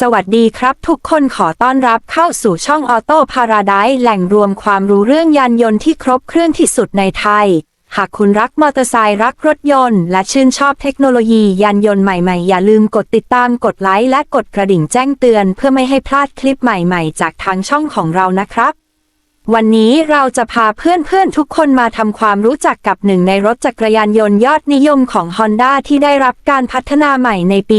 สวัสดีครับทุกคนขอต้อนรับเข้าสู่ช่องออโต้พาราไดแหล่งรวมความรู้เรื่องยานยนต์ที่ครบเครื่องที่สุดในไทย หากคุณรักมอเตอร์ไซค์รักรถยนต์ และชื่นชอบเทคโนโลยียานยนต์ใหม่ๆ อย่าลืมกดติดตามกดไลค์และกดกระดิ่งแจ้งเตือน เพื่อไม่ให้พลาดคลิปใหม่ๆ จากทางช่องของเรานะครับ วันนี้เราจะพาเพื่อนๆทุกคนมาทำความรู้จักกับหนึ่งในรถจักรยานยนต์ยอดนิยมของ Honda ที่ได้รับการพัฒนาใหม่ในปี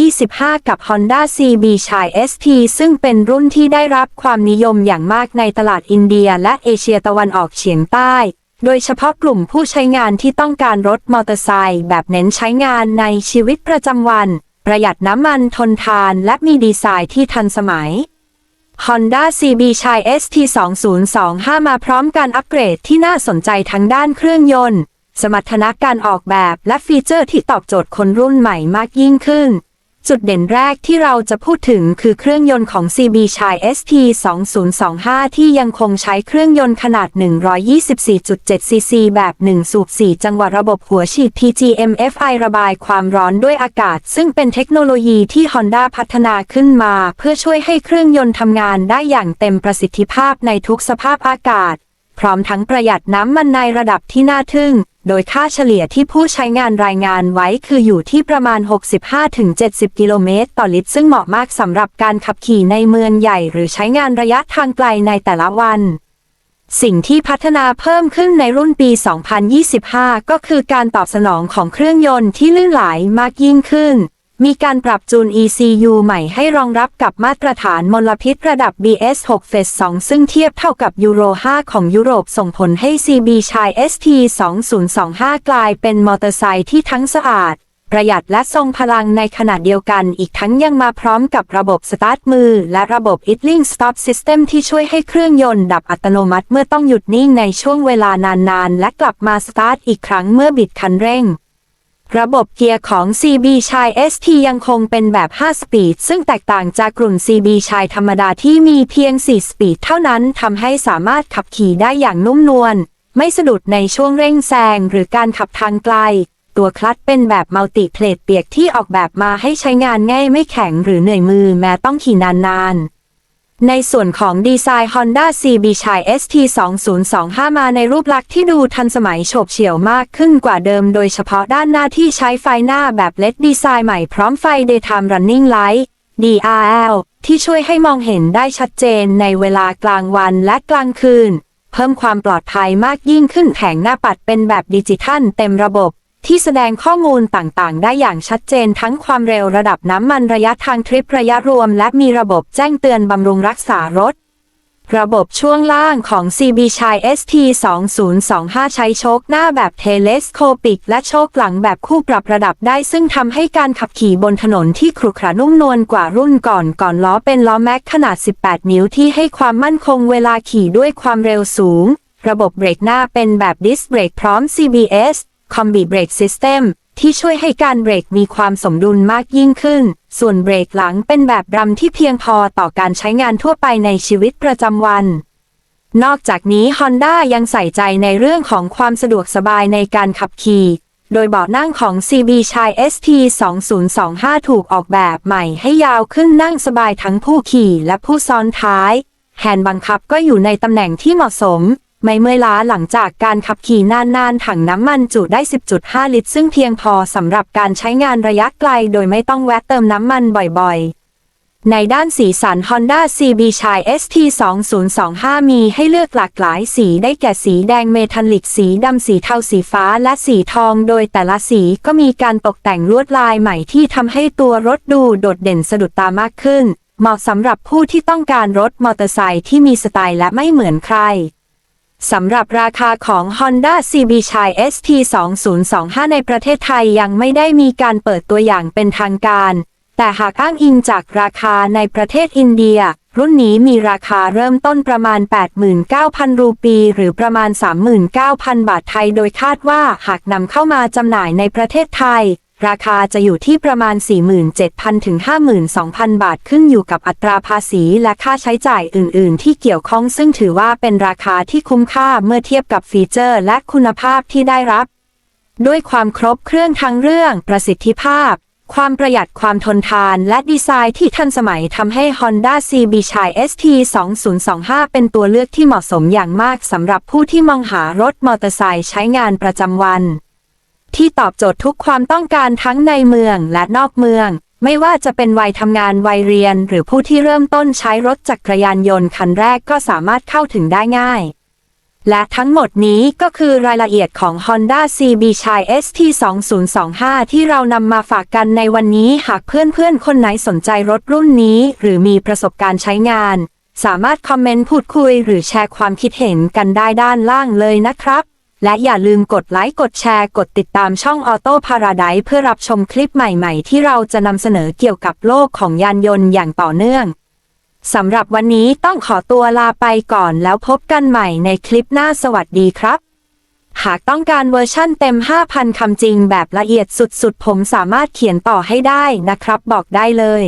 2025 กับ Honda CB Chai ST ซึ่งเป็นรุ่นที่ได้รับความนิยมอย่างมากในตลาดอินเดียและเอเชียตะวันออกเฉียงใต้ โดยเฉพาะกลุ่มผู้ใช้งานที่ต้องการรถมอเตอร์ไซค์แบบเน้นใช้งานในชีวิตประจำวัน ประหยัดน้ำมันทนทานและมีดีไซน์ที่ทันสมัย Honda CB ชาย ST 2025มาพร้อมการอัปเกรดที่น่าสนใจทั้งด้านเครื่องยนต์ สมรรถนะการออกแบบและฟีเจอร์ที่ตอบโจทย์คนรุ่นใหม่มากยิ่งขึ้น จุดเด่นแรกที่เราจะพูดถึงคือเครื่องยนต์ของ CB Chai ST 2025 ที่ยังคงใช้เครื่องยนต์ขนาด 124.7 ซีซีแบบ 1 สูบ 4 จังหวะระบบหัวฉีด PGMFI ระบายความร้อนด้วยอากาศ ซึ่งเป็นเทคโนโลยีที่ Honda พัฒนาขึ้นมา เพื่อช่วยให้เครื่องยนต์ทำงานได้อย่างเต็มประสิทธิภาพในทุกสภาพอากาศ พร้อมทั้งประหยัดน้ำมันในระดับที่น่าทึ่ง โดยค่าเฉลี่ยที่ผู้ใช้งานรายงานไว้คืออยู่ที่ประมาณ 65-70 กิโลเมตร ต่อลิตร ซึ่งเหมาะมากสำหรับการขับขี่ในเมืองใหญ่ หรือใช้งานระยะทางไกลในแต่ละวันสิ่งที่พัฒนาเพิ่มขึ้นในรุ่นปี 2025 ก็คือการตอบสนองของเครื่องยนต์ที่ลื่นไหลมากยิ่งขึ้น มีการปรับจูน ECU ใหม่ให้รองรับกับมาตรฐานมลพิษระดับ BS6 เฟส2ซึ่งเทียบเท่ากับยูโร 5 ของยุโรปส่งผลให้ CB Chai ST 2025 กลายเป็นมอเตอร์ไซค์ที่ทั้งสะอาด ประหยัดและทรงพลังในขณะเดียวกัน อีกทั้งยังมาพร้อมกับระบบสตาร์ทมือ และระบบ idling stop system ที่ช่วยให้เครื่องยนต์ดับอัตโนมัติเมื่อต้องหยุดนิ่งในช่วงเวลานานๆ และกลับมาสตาร์ทอีกครั้งเมื่อบิดคันเร่ง ระบบเกียร์ของ CB Chai ST ยังคงเป็นแบบ 5 สปีด ซึ่งแตกต่างจากกลุ่ม CB Chai ธรรมดาที่มีเพียง 4 สปีดเท่านั้นทำให้สามารถขับขี่ได้อย่างนุ่มนวล ไม่สะดุดในช่วงเร่งแซงหรือการขับทางไกล ตัวคลัตช์เป็นแบบมัลติเพลทเปียกที่ออกแบบมาให้ใช้งานง่ายไม่แข็งหรือเหนื่อยมือแม้ต้องขี่นานๆ ในส่วนของดีไซน์ Honda CB Chai ST 2025มาในรูปลักษณ์ที่ดูทันสมัยโฉบเฉี่ยวมากขึ้นกว่าเดิมโดยเฉพาะด้านหน้าที่ใช้ไฟหน้าแบบเล d ดีไซน์ใหม่พร้อมไฟ Daytime Running Light DRL ที่ช่วยให้มองเห็นได้ชัดเจนในเวลากลางวันและกลางคืน เพิ่มความปลอดภัยมากยิ่งขึ้นแผงหน้าปัดเป็นแบบดิจิทัลเต็มระบบ ที่แสดงข้อมูลต่างๆ ได้อย่างชัดเจนทั้งความเร็วระดับน้ำมันระยะทางทริประยะรวม และมีระบบแจ้งเตือนบำรุงรักษารถ ระบบช่วงล่างของ CB Chai ST 2025ใช้โชคหน้าแบบเทเลสโคปิก และโชคหลังแบบคู่ปรับระดับได้ ซึ่งทำให้การขับขี่บนถนนที่ขรุขระนุ่มนวลกว่ารุ่นก่อนก่อนล้อเป็นล้อแม็กขนาด 18 นิ้วที่ให้ความมั่นคงเวลาขี่ด้วยความเร็วสูง ระบบเบรกหน้าเป็นแบบดิสเบรกพร้อม CBS Combi Brake System ที่ช่วยให้การเบรกมีความสมดุลมากยิ่งขึ้น ส่วนเบรกหลังเป็นแบบรำที่เพียงพอต่อการใช้งานทั่วไปในชีวิตประจำวัน นอกจากนี้ Honda ยังใส่ใจในเรื่องของความสะดวกสบายในการขับขี่โดยเบาะนั่งของ CB Chai ST 2025 ถูกออกแบบใหม่ให้ยาวขึ้นนั่งสบายทั้งผู้ขี่และผู้ซ้อนท้าย แฮนด์บังคับก็อยู่ในตำแหน่งที่เหมาะสม ไม่เมื่อยล้าหลังจากการขับขี่นานๆ ถังน้ำมันจุได้ 10.5 ลิตร ซึ่งเพียงพอสำหรับการใช้งานระยะไกลโดยไม่ต้องแวะเติมน้ำมันบ่อยๆในด้านสีสัน Honda CB Chai ST 2025มีให้เลือกหลากหลายสีได้แก่สีแดงเมทัลลิกสีดำสีเทาสีฟ้าและสีทอง โดยแต่ละสีก็มีการตกแต่งลวดลายใหม่ที่ทำให้ตัวรถดูโดดเด่นสะดุดตามากขึ้น เหมาะสำหรับผู้ที่ต้องการรถมอเตอร์ไซค์ที่มีสไตล์และไม่เหมือนใคร สำหรับราคาของ Honda CB Chai ST 2025 ในประเทศไทยยังไม่ได้มีการเปิดตัวอย่างเป็นทางการ แต่หากอ้างอิงจากราคาในประเทศอินเดีย รุ่นนี้มีราคาเริ่มต้นประมาณ 89,000 รูปี หรือประมาณ 39,000 บาทไทย โดยคาดว่าหากนำเข้ามาจำหน่ายในประเทศไทย ราคาจะอยู่ที่ประมาณ 47,000 ถึง 52,000 บาทขึ้นอยู่กับอัตราภาษีและค่าใช้จ่ายอื่น ๆ ที่เกี่ยวข้องซึ่งถือว่าเป็นราคาที่คุ้มค่าเมื่อเทียบกับฟีเจอร์และคุณภาพที่ได้รับ ด้วยความครบเครื่องทั้งเรื่องประสิทธิภาพ ความประหยัดความทนทานและดีไซน์ที่ทันสมัยทำให้ Honda CB Chai ST 2025 เป็นตัวเลือกที่เหมาะสมอย่างมากสำหรับผู้ที่มองหารถมอเตอร์ไซค์ใช้งานประจำวัน ที่ตอบโจทย์ทุกความต้องการทั้งในเมืองและนอกเมือง ไม่ว่าจะเป็นวัยทำงานวัยเรียน หรือผู้ที่เริ่มต้นใช้รถจักรยานยนต์คันแรกก็สามารถเข้าถึงได้ง่าย และทั้งหมดนี้ก็คือรายละเอียดของ Honda CB Chai ST 2025ที่เรานำมาฝากกันในวันนี้หากเพื่อนๆ คนไหนสนใจรถรุ่นนี้ หรือมีประสบการณ์ใช้งาน สามารถคอมเมนต์พูดคุย หรือแชร์ความคิดเห็นกันได้ด้านล่างเลยนะครับ และอย่าลืมกดไลค์ กดแชร์ กดติดตามช่อง Auto Paradise เพื่อรับชมคลิปใหม่ๆ ที่เราจะนำเสนอเกี่ยวกับโลกของยานยนต์อย่างต่อเนื่อง สำหรับวันนี้ต้องขอตัวลาไปก่อนแล้วพบกันใหม่ในคลิปหน้าสวัสดีครับ หากต้องการเวอร์ชั่นเต็ม 5,000 คำจริงแบบละเอียดสุดๆ ผมสามารถเขียนต่อให้ได้นะครับบอกได้เลย